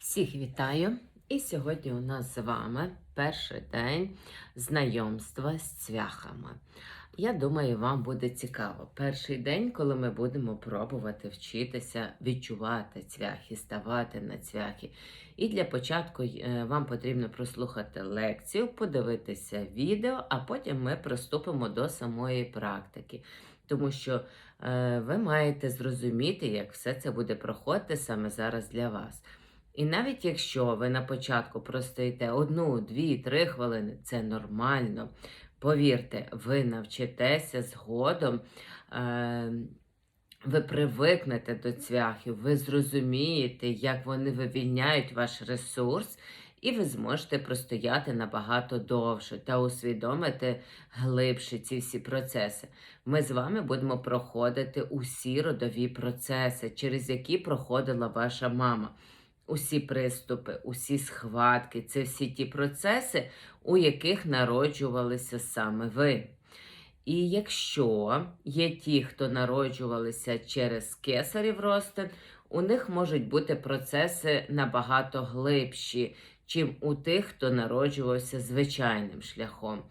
Всіх вітаю! І сьогодні у нас з вами перший день знайомства з цвяхами. Я думаю, вам буде цікаво. Перший день, коли ми будемо пробувати вчитися відчувати цвяхи, ставати на цвяхи. І для початку е, вам потрібно прослухати лекцію, подивитися відео, а потім ми приступимо до самої практики. Тому що е, ви маєте зрозуміти, як все це буде проходити саме зараз для вас. І навіть якщо ви на початку простоїте одну, дві, три хвилини, це нормально. Повірте, ви навчитеся згодом, е, ви привикнете до цвяхів, ви зрозумієте, як вони вивільняють ваш ресурс, і ви зможете простояти набагато довше та усвідомити глибше ці всі процеси. Ми з вами будемо проходити усі родові процеси, через які проходила ваша мама. Усі приступи, усі схватки це всі ті процеси, у яких народжувалися саме ви. І якщо є ті, хто народжувалися через кесарів розтин, у них можуть бути процеси набагато глибші, чим у тих, хто народжувався звичайним шляхом.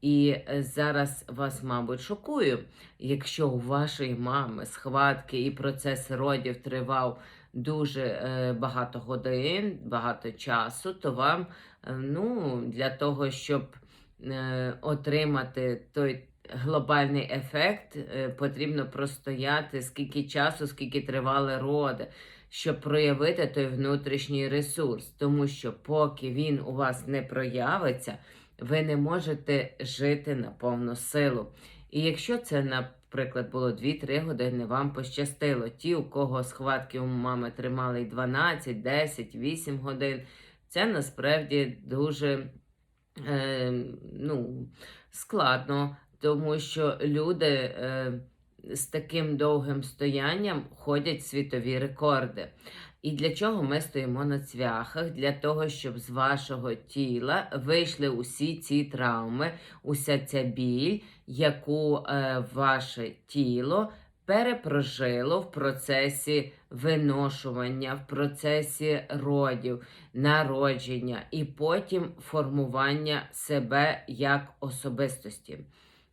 І е, зараз вас, мабуть, шокую, якщо у вашої мами схватки і процес родів тривав дуже е, багато годин, багато часу, то вам е, ну, для того, щоб е, отримати той глобальний ефект, потрібно простояти скільки часу, скільки тривали роди, щоб проявити той внутрішній ресурс. Тому що поки він у вас не проявиться, ви не можете жити на повну силу. І якщо це на Наприклад, було 2-3 години, вам пощастило. Ті, у кого схватки у мами тримали і 12, 10, 8 годин. Це насправді дуже е, ну, складно, тому що люди е, з таким довгим стоянням ходять світові рекорди. І для чого ми стоїмо на цвяхах? Для того, щоб з вашого тіла вийшли усі ці травми, уся ця біль, яку е, ваше тіло перепрожило в процесі виношування, в процесі родів, народження і потім формування себе як особистості.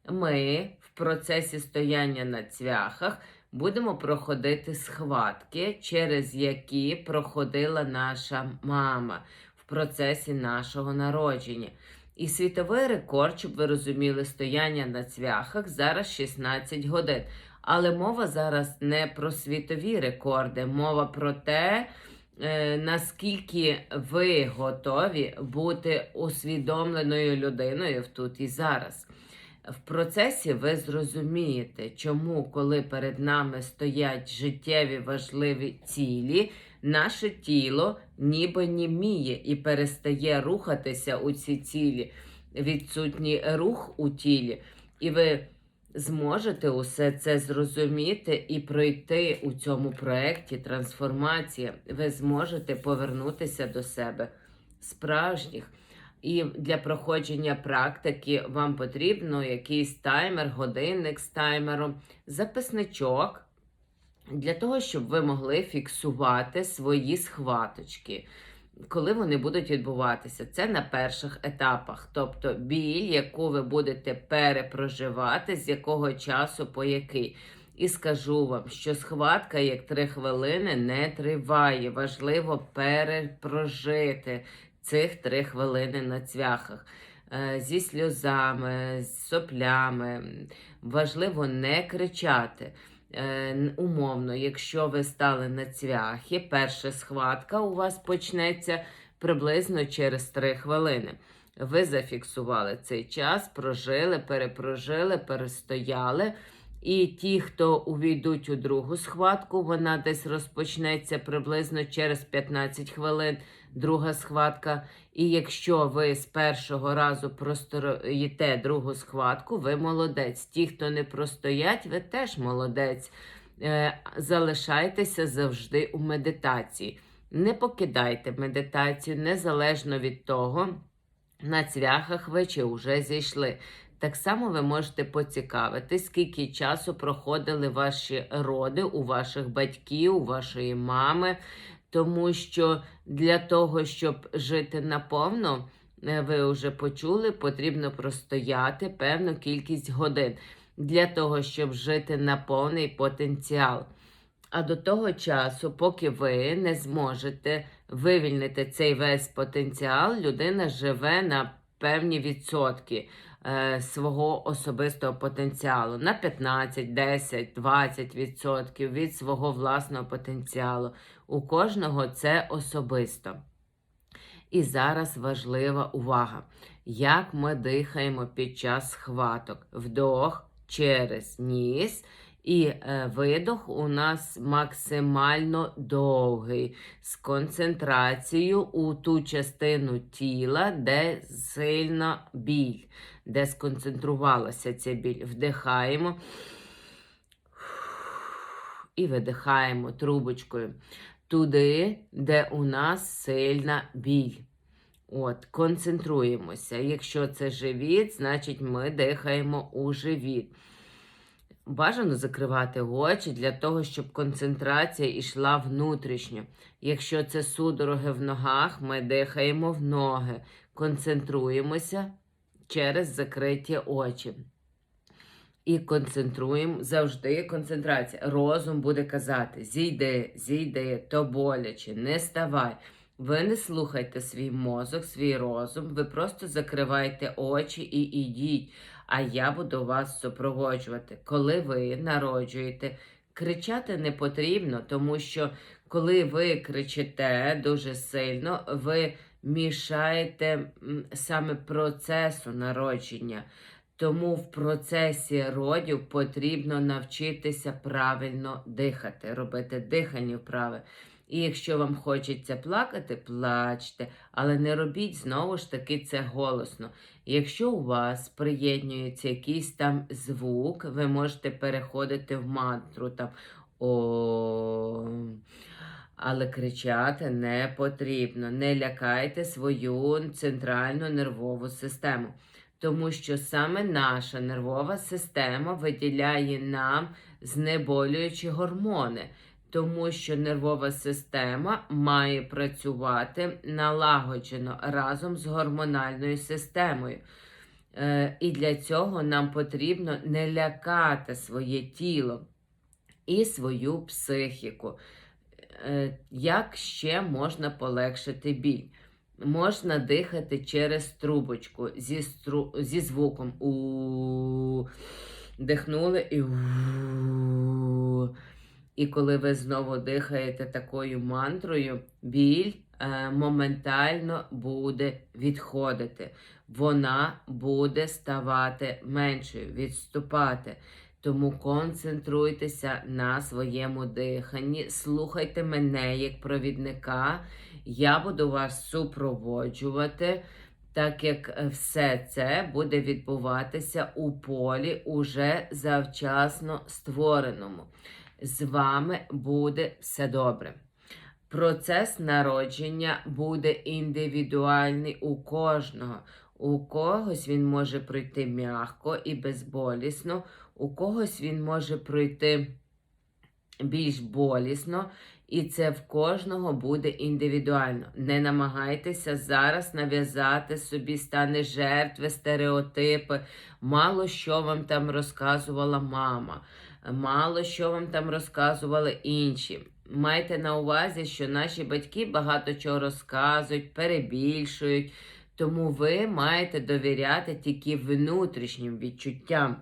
Ми в процесі стояння на цвяхах будемо проходити схватки, через які проходила наша мама в процесі нашого народження. І світовий рекорд, щоб ви розуміли, стояння на цвяхах зараз 16 годин. Але мова зараз не про світові рекорди, мова про те, е, наскільки ви готові бути усвідомленою людиною тут і зараз. В процесі ви зрозумієте, чому, коли перед нами стоять життєві важливі цілі, наше тіло ніби німіє і перестає рухатися у ці цілі, відсутній рух у тілі, і ви зможете усе це зрозуміти і пройти у цьому проєкті трансформація. Ви зможете повернутися до себе справжніх. І для проходження практики вам потрібно якийсь таймер, годинник з таймером, записничок, для того, щоб ви могли фіксувати свої схваточки, коли вони будуть відбуватися. Це на перших етапах, тобто біль, яку ви будете перепроживати, з якого часу по який. І скажу вам, що схватка, як три хвилини, не триває. Важливо перепрожити цих три хвилини на цвяхах. Е, зі сльозами, з соплями. Важливо не кричати. Е, умовно, якщо ви стали на цвяхи, перша схватка у вас почнеться приблизно через 3 хвилини. Ви зафіксували цей час, прожили, перепрожили, перестояли. І ті, хто увійдуть у другу схватку, вона десь розпочнеться приблизно через 15 хвилин, друга схватка. І якщо ви з першого разу простоїте другу схватку, ви молодець. Ті, хто не простоять, ви теж молодець. Е, залишайтеся завжди у медитації. Не покидайте медитацію незалежно від того, на цвяхах ви чи вже зійшли. Так само ви можете поцікавити, скільки часу проходили ваші роди у ваших батьків, у вашої мами. Тому що для того, щоб жити наповно, е, ви вже почули, потрібно простояти певну кількість годин для того, щоб жити на повний потенціал. А до того часу, поки ви не зможете вивільнити цей весь потенціал, людина живе на певні відсотки е, свого особистого потенціалу на 15, 10, 20 відсотків від свого власного потенціалу. У кожного це особисто. І зараз важлива увага, як ми дихаємо під час схваток. Вдох через ніс. І е, видох у нас максимально довгий, з концентрацією у ту частину тіла, де сильна біль, де сконцентрувалася ця біль. Вдихаємо і видихаємо трубочкою туди, де у нас сильна біль. От, концентруємося. Якщо це живіт, значить ми дихаємо у живіт. Бажано закривати очі для того, щоб концентрація йшла внутрішньо. Якщо це судороги в ногах, ми дихаємо в ноги, концентруємося через закриті очі. І концентруємо завжди концентрація. Розум буде казати: зійди, зійди, то боляче, не ставай. Ви не слухайте свій мозок, свій розум, ви просто закривайте очі і ідіть. А я буду вас супроводжувати. Коли ви народжуєте, кричати не потрібно, тому що коли ви кричите дуже сильно, ви мішаєте саме процесу народження. Тому в процесі родів потрібно навчитися правильно дихати, робити дихальні вправи. І якщо вам хочеться плакати, плачте, але не робіть знову ж таки це голосно. Якщо у вас приєднується якийсь там звук, ви можете переходити в мантру там о. Але кричати не потрібно. Не лякайте свою центральну нервову систему. Тому що саме наша нервова система виділяє нам знеболюючі гормони тому що нервова система має працювати налагоджено разом з гормональною системою. Е, І для цього нам потрібно не лякати своє тіло і свою психіку. Е, Як ще можна полегшити біль? Можна дихати через трубочку зі стру... зі звуком у дихнули і і коли ви знову дихаєте такою мантрою, біль е, моментально буде відходити. Вона буде ставати меншою, відступати. Тому концентруйтеся на своєму диханні, слухайте мене як провідника. Я буду вас супроводжувати, так як все це буде відбуватися у полі уже завчасно створеному з вами буде все добре. Процес народження буде індивідуальний у кожного. У когось він може пройти м'яко і безболісно, у когось він може пройти більш болісно, і це в кожного буде індивідуально. Не намагайтеся зараз нав'язати собі стани жертви, стереотипи, мало що вам там розказувала мама мало що вам там розказували інші. Майте на увазі, що наші батьки багато чого розказують, перебільшують, тому ви маєте довіряти тільки внутрішнім відчуттям.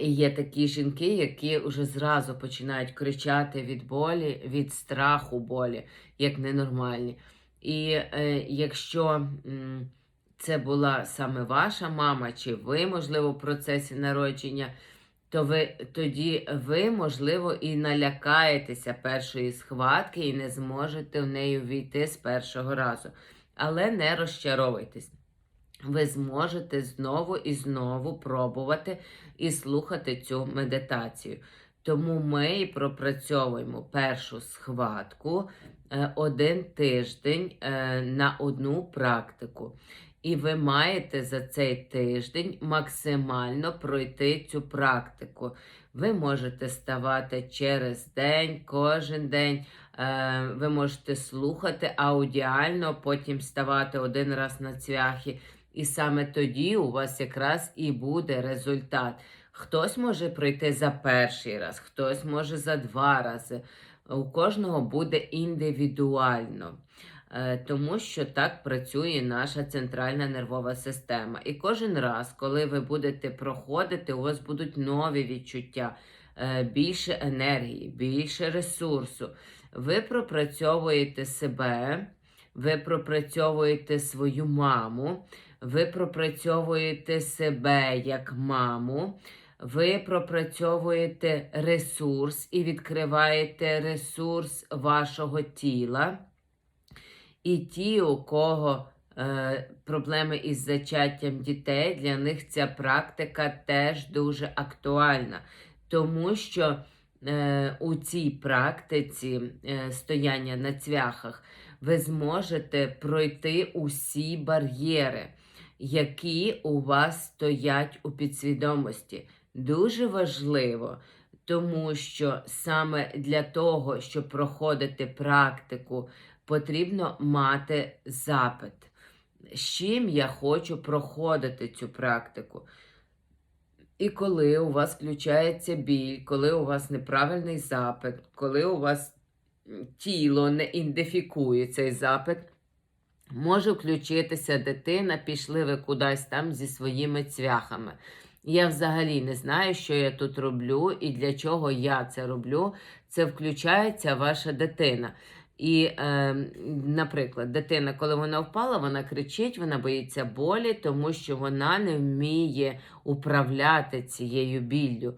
Є такі жінки, які вже зразу починають кричати від болі, від страху болі, як ненормальні. І е, якщо. М це була саме ваша мама, чи ви, можливо, в процесі народження, то ви тоді ви, можливо, і налякаєтеся першої схватки і не зможете в неї війти з першого разу. Але не розчаровуйтесь. Ви зможете знову і знову пробувати і слухати цю медитацію. Тому ми і пропрацьовуємо першу схватку е, один тиждень е, на одну практику. І ви маєте за цей тиждень максимально пройти цю практику. Ви можете ставати через день, кожен день. Е, ви можете слухати аудіально, потім ставати один раз на цвяхи. І саме тоді у вас якраз і буде результат. Хтось може пройти за перший раз, хтось може за два рази. У кожного буде індивідуально. Е, Тому що так працює наша центральна нервова система. І кожен раз, коли ви будете проходити, у вас будуть нові відчуття, е, більше енергії, більше ресурсу. Ви пропрацьовуєте себе, ви пропрацьовуєте свою маму, ви пропрацьовуєте себе як маму. Ви пропрацьовуєте ресурс і відкриваєте ресурс вашого тіла. І ті, у кого е, проблеми із зачаттям дітей, для них ця практика теж дуже актуальна. Тому що е, у цій практиці е, стояння на цвяхах ви зможете пройти усі бар'єри, які у вас стоять у підсвідомості. Дуже важливо, тому що саме для того, щоб проходити практику, потрібно мати запит. З чим я хочу проходити цю практику. І коли у вас включається біль, коли у вас неправильний запит, коли у вас тіло не ідентифікує цей запит, може включитися дитина, пішли ви кудись там зі своїми цвяхами. Я взагалі не знаю, що я тут роблю і для чого я це роблю. Це включається ваша дитина. І, е, наприклад, дитина, коли вона впала, вона кричить, вона боїться болі, тому що вона не вміє управляти цією біллю.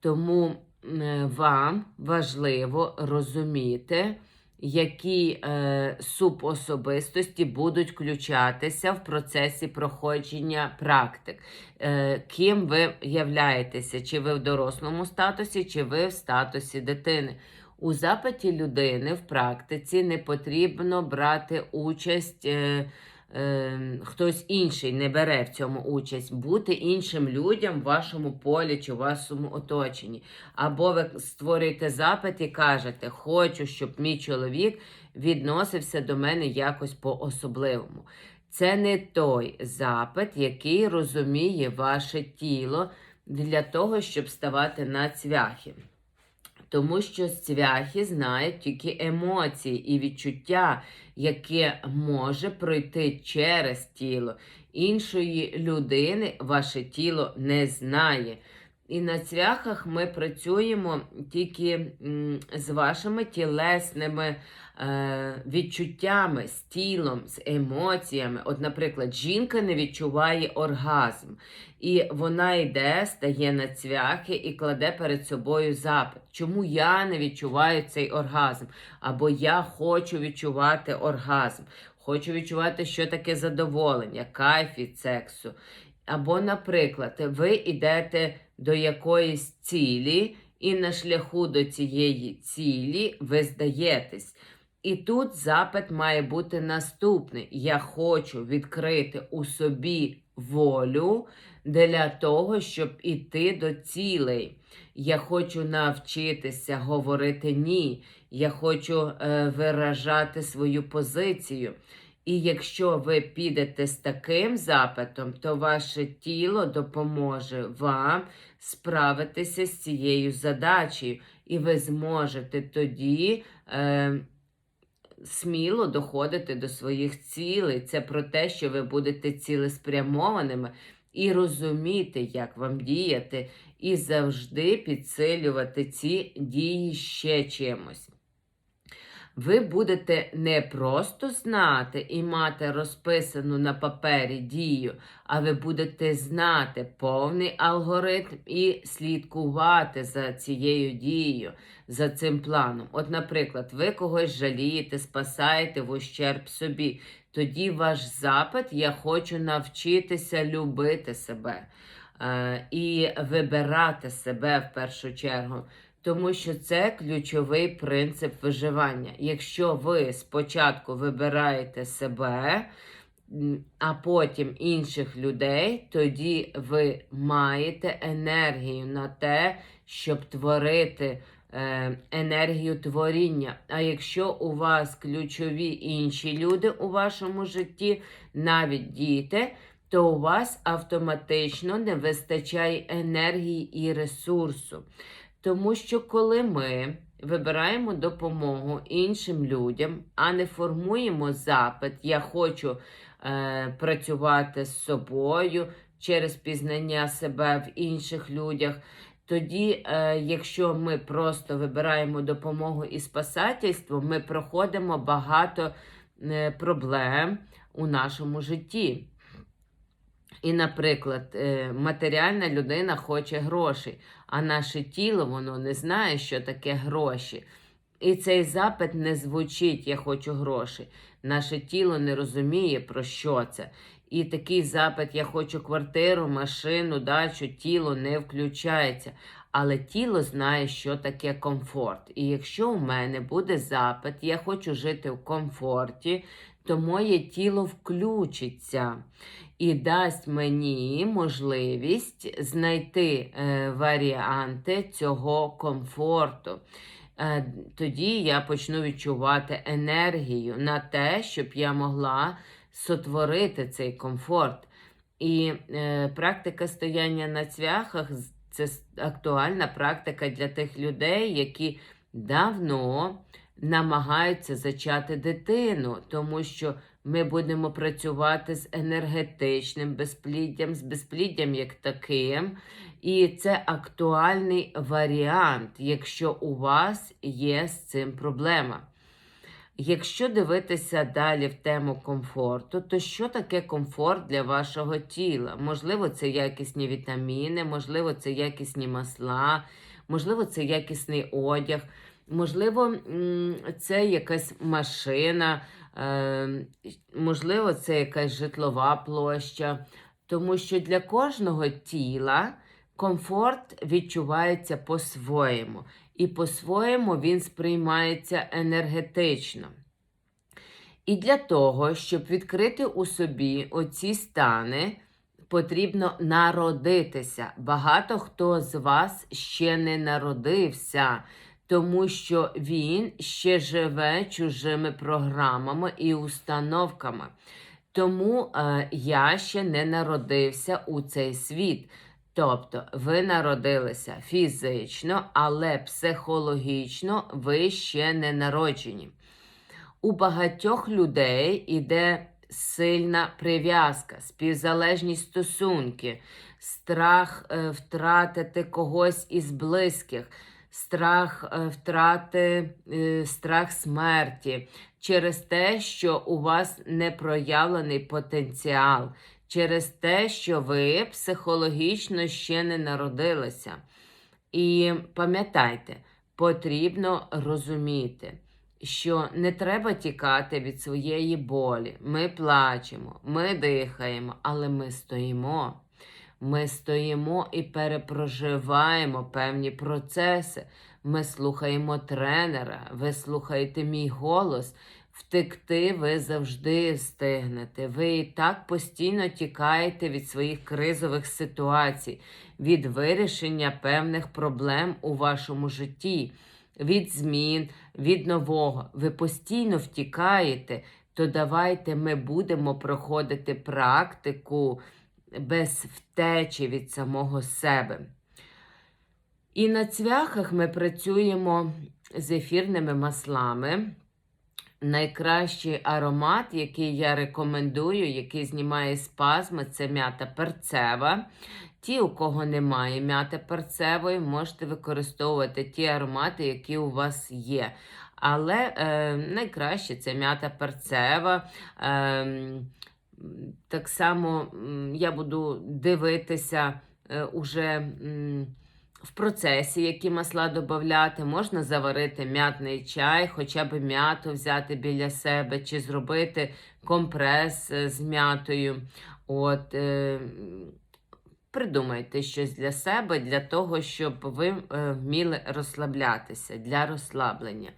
Тому е, вам важливо розуміти, які е, субособистості будуть включатися в процесі проходження практик. Е, ким ви являєтеся, чи ви в дорослому статусі, чи ви в статусі дитини. У запиті людини в практиці не потрібно брати участь, е, е, хтось інший не бере в цьому участь, бути іншим людям в вашому полі чи в вашому оточенні. Або ви створюєте запит і кажете, хочу, щоб мій чоловік відносився до мене якось по-особливому. Це не той запит, який розуміє ваше тіло для того, щоб ставати на цвяхи. Тому що цвяхи знають тільки емоції і відчуття, яке може пройти через тіло. Іншої людини ваше тіло не знає. І на цвяхах ми працюємо тільки з вашими тілесними е, відчуттями, з тілом, з емоціями. От, наприклад, жінка не відчуває оргазм, і вона йде, стає на цвяхи і кладе перед собою запит. Чому я не відчуваю цей оргазм? Або я хочу відчувати оргазм, хочу відчувати, що таке задоволення, кайф від сексу. Або, наприклад, ви йдете до якоїсь цілі, і на шляху до цієї цілі ви здаєтесь. І тут запит має бути наступний: я хочу відкрити у собі волю для того, щоб іти до цілей. Я хочу навчитися говорити ні. Я хочу е, виражати свою позицію. І якщо ви підете з таким запитом, то ваше тіло допоможе вам справитися з цією задачею, і ви зможете тоді е, сміло доходити до своїх цілей. Це про те, що ви будете цілеспрямованими і розуміти, як вам діяти, і завжди підсилювати ці дії ще чимось. Ви будете не просто знати і мати розписану на папері дію, а ви будете знати повний алгоритм і слідкувати за цією дією, за цим планом. От, наприклад, ви когось жалієте, спасаєте в ущерб собі. Тоді ваш запит я хочу навчитися любити себе е, і вибирати себе в першу чергу. Тому що це ключовий принцип виживання. Якщо ви спочатку вибираєте себе, а потім інших людей, тоді ви маєте енергію на те, щоб творити е, енергію творіння. А якщо у вас ключові інші люди у вашому житті, навіть діти, то у вас автоматично не вистачає енергії і ресурсу. Тому що коли ми вибираємо допомогу іншим людям, а не формуємо запит, я хочу е, працювати з собою через пізнання себе в інших людях. Тоді, е, якщо ми просто вибираємо допомогу і спасательство, ми проходимо багато е, проблем у нашому житті. І, наприклад, е, матеріальна людина хоче грошей, а наше тіло воно не знає, що таке гроші. І цей запит не звучить Я хочу грошей. Наше тіло не розуміє, про що це. І такий запит Я хочу квартиру, машину, дачу, тіло не включається. Але тіло знає, що таке комфорт. І якщо у мене буде запит, я хочу жити в комфорті, то моє тіло включиться і дасть мені можливість знайти е, варіанти цього комфорту. Е, тоді я почну відчувати енергію на те, щоб я могла сотворити цей комфорт. І е, практика стояння на цвяхах це актуальна практика для тих людей, які давно намагаються зачати дитину, тому що ми будемо працювати з енергетичним безпліддям, з безпліддям як таким. І це актуальний варіант, якщо у вас є з цим проблема. Якщо дивитися далі в тему комфорту, то що таке комфорт для вашого тіла? Можливо, це якісні вітаміни, можливо, це якісні масла, можливо, це якісний одяг, можливо, це якась машина, е, можливо, це якась житлова площа. Тому що для кожного тіла комфорт відчувається по-своєму і по-своєму він сприймається енергетично. І для того, щоб відкрити у собі оці стани, потрібно народитися. Багато хто з вас ще не народився, тому що він ще живе чужими програмами і установками. Тому е, я ще не народився у цей світ. Тобто ви народилися фізично, але психологічно ви ще не народжені. У багатьох людей іде сильна прив'язка, співзалежні стосунки, страх е, втратити когось із близьких, страх е, втрати, е, страх смерті через те, що у вас не проявлений потенціал, через те, що ви психологічно ще не народилися. І пам'ятайте, потрібно розуміти, що не треба тікати від своєї болі. Ми плачемо, ми дихаємо, але ми стоїмо. Ми стоїмо і перепроживаємо певні процеси. Ми слухаємо тренера, ви слухаєте мій голос. Втекти ви завжди встигнете. Ви і так постійно тікаєте від своїх кризових ситуацій, від вирішення певних проблем у вашому житті, від змін, від нового. Ви постійно втікаєте, то давайте ми будемо проходити практику без втечі від самого себе. І на цвяхах ми працюємо з ефірними маслами. Найкращий аромат, який я рекомендую, який знімає спазми, це м'ята перцева. Ті, у кого немає м'яти перцевої, можете використовувати ті аромати, які у вас є. Але е, найкраще це м'ята перцева. Е, так само я буду дивитися е, уже. в процесі, які масла додати, можна заварити м'ятний чай, хоча б м'яту взяти біля себе, чи зробити компрес е, з м'ятою. От, е, придумайте щось для себе, для того, щоб ви вміли розслаблятися, для розслаблення.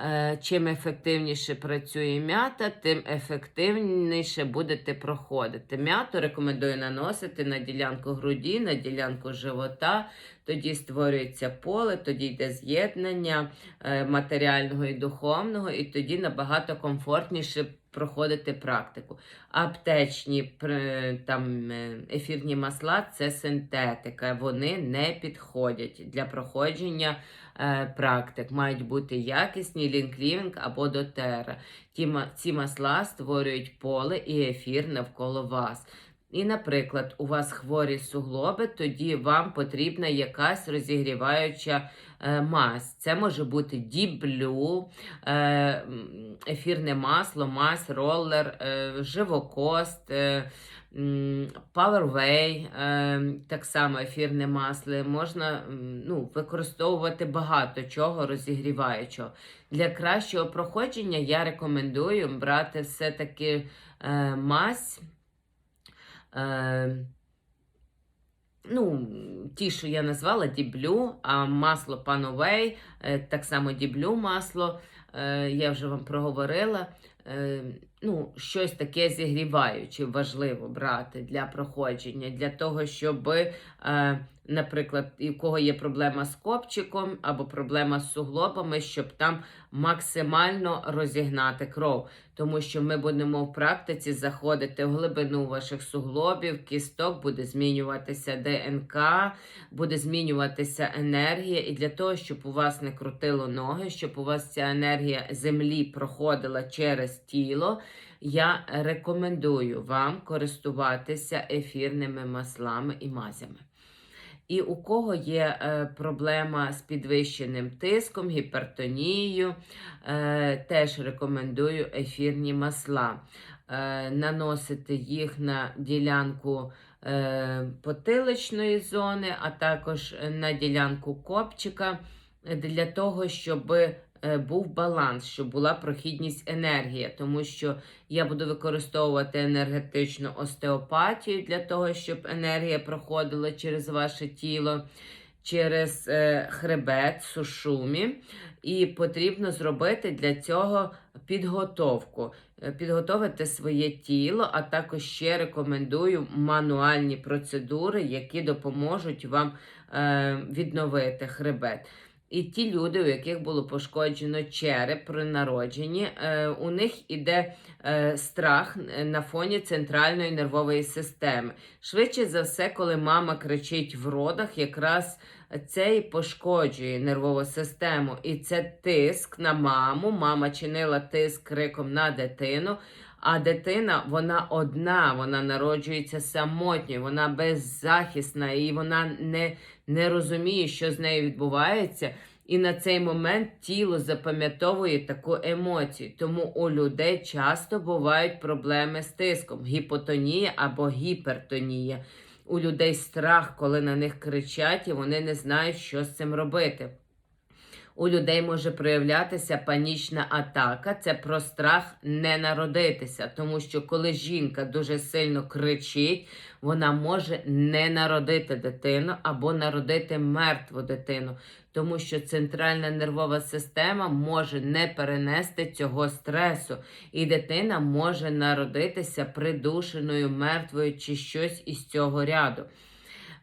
Е, Чим ефективніше працює м'ята, тим ефективніше будете проходити. М'яту рекомендую наносити на ділянку груді, на ділянку живота. Тоді створюється поле, тоді йде з'єднання е, матеріального і духовного, і тоді набагато комфортніше проходити практику. Аптечні там, е, ефірні масла це синтетика, вони не підходять для проходження практик. Мають бути якісні лінклівінг або дотера. Ці масла створюють поле і ефір навколо вас. І, наприклад, у вас хворі суглоби, тоді вам потрібна якась розігріваюча е, мазь. Це може бути діблю, е, ефірне масло, мазь, роллер, е, живокост, е, Powerway, е, так само ефірне масло. Можна ну, використовувати багато чого розігріваючого. Для кращого проходження я рекомендую брати все-таки е, мазь. Е, ну, ті, що я назвала діблю, а масло Пановей, так само діблю масло, е, я вже вам проговорила. Е, ну, щось таке зігріваюче важливо брати для проходження, для того, щоб, е, наприклад, у кого є проблема з копчиком або проблема з суглобами, щоб там максимально розігнати кров. Тому що ми будемо в практиці заходити в глибину ваших суглобів, кісток, буде змінюватися ДНК, буде змінюватися енергія. І для того, щоб у вас не крутило ноги, щоб у вас ця енергія землі проходила через тіло, я рекомендую вам користуватися ефірними маслами і мазями. І у кого є е, проблема з підвищеним тиском, гіпертонією, е, теж рекомендую ефірні масла. Е, наносити їх на ділянку потиличної зони, а також на ділянку копчика, для того, щоб був баланс, щоб була прохідність енергії, тому що я буду використовувати енергетичну остеопатію для того, щоб енергія проходила через ваше тіло, через е, хребет, сушумі. І потрібно зробити для цього підготовку, Е, підготовити своє тіло, а також ще рекомендую мануальні процедури, які допоможуть вам е, відновити хребет. І ті люди, у яких було пошкоджено череп при народженні, е, у них іде е, страх на фоні центральної нервової системи. Швидше за все, коли мама кричить в родах, якраз це і пошкоджує нервову систему. І це тиск на маму. Мама чинила тиск криком на дитину. А дитина, вона одна, вона народжується самотньою, вона беззахисна, і вона не, не розуміє, що з нею відбувається. І на цей момент тіло запам'ятовує таку емоцію. Тому у людей часто бувають проблеми з тиском, гіпотонія або гіпертонія. У людей страх, коли на них кричать, і вони не знають, що з цим робити. У людей може проявлятися панічна атака. Це про страх не народитися, тому що коли жінка дуже сильно кричить, вона може не народити дитину або народити мертву дитину, тому що центральна нервова система може не перенести цього стресу, і дитина може народитися придушеною, мертвою чи щось із цього ряду.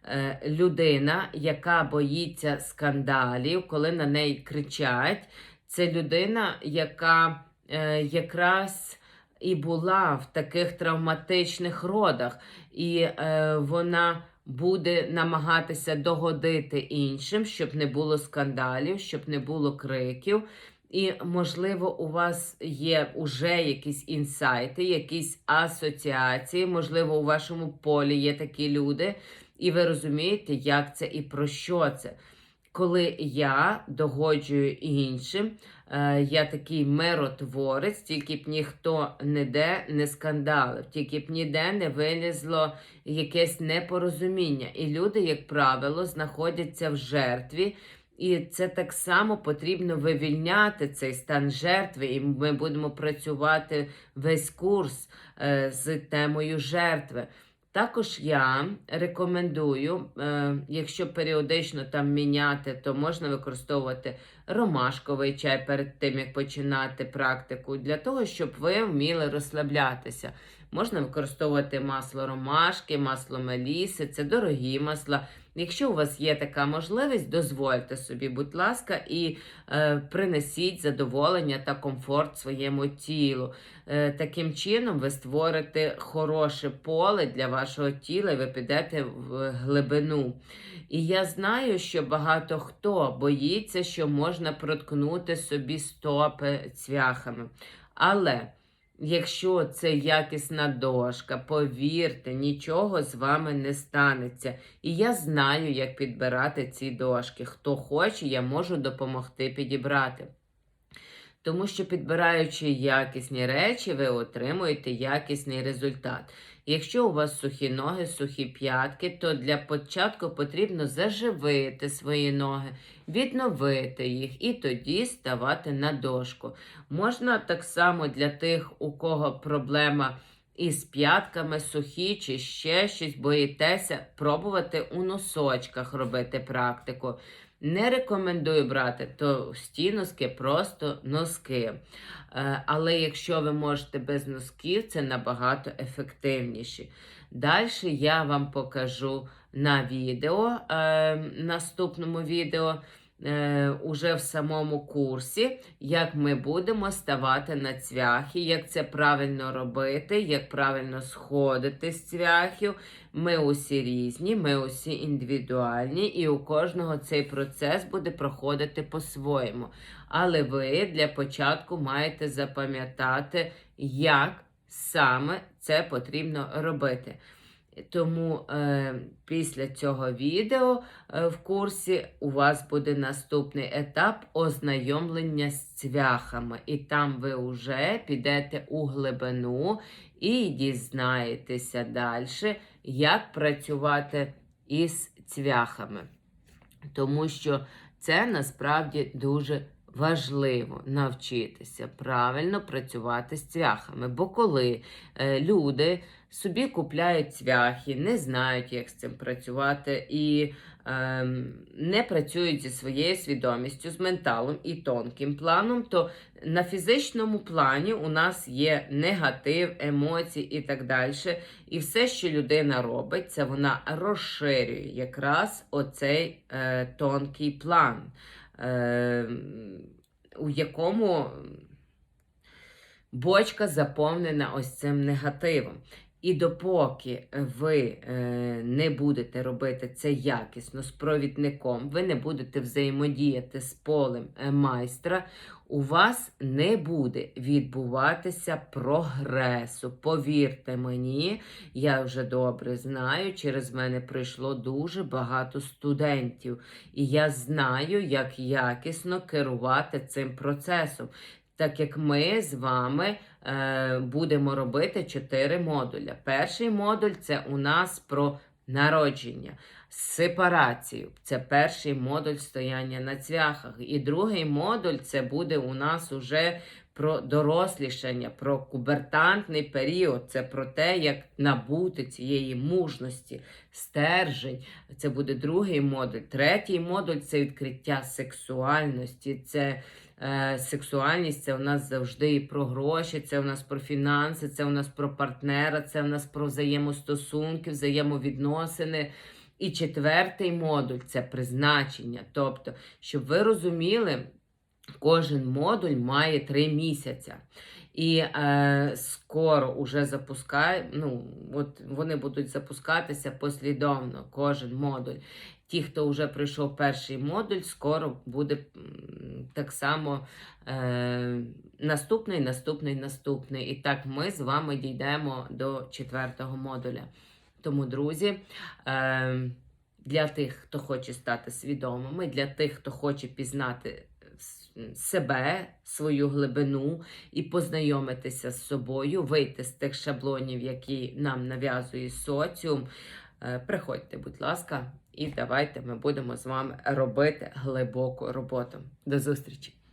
Е, людина, яка боїться скандалів, коли на неї кричать, це людина, яка е, якраз і була в таких травматичних родах, і е, вона буде намагатися догодити іншим, щоб не було скандалів, щоб не було криків. І, можливо, у вас є уже якісь інсайти, якісь асоціації, можливо, у вашому полі є такі люди, і ви розумієте, як це і про що це. Коли я догоджую іншим, е, я такий миротворець, тільки б ніхто ніде не скандалив, тільки б ніде не вилізло якесь непорозуміння. І люди, як правило, знаходяться в жертві. І це так само потрібно вивільняти цей стан жертви, і ми будемо працювати весь курс е, з темою жертви. Також я рекомендую, е, якщо періодично там міняти, то можна використовувати ромашковий чай перед тим, як починати практику, для того, щоб ви вміли розслаблятися. Можна використовувати масло ромашки, масло меліси, це дорогі масла. Якщо у вас є така можливість, дозвольте собі, будь ласка, і е, принесіть задоволення та комфорт своєму тілу. Е, таким чином ви створите хороше поле для вашого тіла, і ви підете в глибину. І я знаю, що багато хто боїться, що можна проткнути собі стопи цвяхами. Але якщо це якісна дошка, повірте, нічого з вами не станеться. І я знаю, як підбирати ці дошки. Хто хоче, я можу допомогти підібрати. Тому що підбираючи якісні речі, ви отримуєте якісний результат. Якщо у вас сухі ноги, сухі п'ятки, то для початку потрібно заживити свої ноги, відновити їх і тоді ставати на дошку. Можна так само для тих, у кого проблема із п'ятками сухі чи ще щось, боїтеся пробувати у носочках робити практику. Не рекомендую брати товсті носки, просто носки. Е, Але якщо ви можете без носків, це набагато ефективніше. Далі я вам покажу на відео, е, наступному відео, е, уже в самому курсі, як ми будемо ставати на цвяхи, як це правильно робити, як правильно сходити з цвяхів. Ми усі різні, ми усі індивідуальні, і у кожного цей процес буде проходити по-своєму. Але ви для початку маєте запам'ятати, як саме це потрібно робити. Тому е, після цього відео е, в курсі у вас буде наступний етап ознайомлення з цвяхами. І там ви вже підете у глибину і дізнаєтеся далі, як працювати із цвяхами. Тому що це насправді дуже важливо навчитися правильно працювати з цвяхами. Бо коли е, люди собі купляють цвяхи, не знають, як з цим працювати, і е, не працюють зі своєю свідомістю, з менталом і тонким планом, то на фізичному плані у нас є негатив, емоції і так далі. І все, що людина робить, це вона розширює якраз оцей е, тонкий план. Е, у якому бочка заповнена ось цим негативом. І допоки ви е, не будете робити це якісно з провідником, ви не будете взаємодіяти з полем е, майстра, у вас не буде відбуватися прогресу. Повірте мені, я вже добре знаю, через мене прийшло дуже багато студентів, і я знаю, як якісно керувати цим процесом. Так як ми з вами будемо робити чотири модуля. Перший модуль це у нас про народження, сепарацію. Це перший модуль стояння на цвяхах. І другий модуль це буде у нас уже про дорослішання, про кубертантний період. Це про те, як набути цієї мужності, стержень. Це буде другий модуль. Третій модуль це відкриття сексуальності. це Е, сексуальність це у нас завжди і про гроші, це у нас про фінанси, це у нас про партнера, це у нас про взаємостосунки, взаємовідносини. І четвертий модуль це призначення. Тобто, щоб ви розуміли, кожен модуль має три місяці. І е, скоро уже запускає, ну, от вони будуть запускатися послідовно, кожен модуль. Ті, хто вже пройшов перший модуль, скоро буде так само е, наступний, наступний, наступний. І так ми з вами дійдемо до четвертого модуля. Тому, друзі, е, для тих, хто хоче стати свідомими, для тих, хто хоче пізнати себе, свою глибину і познайомитися з собою, вийти з тих шаблонів, які нам нав'язує соціум. Е, приходьте, будь ласка, і давайте ми будемо з вами робити глибоку роботу. До зустрічі!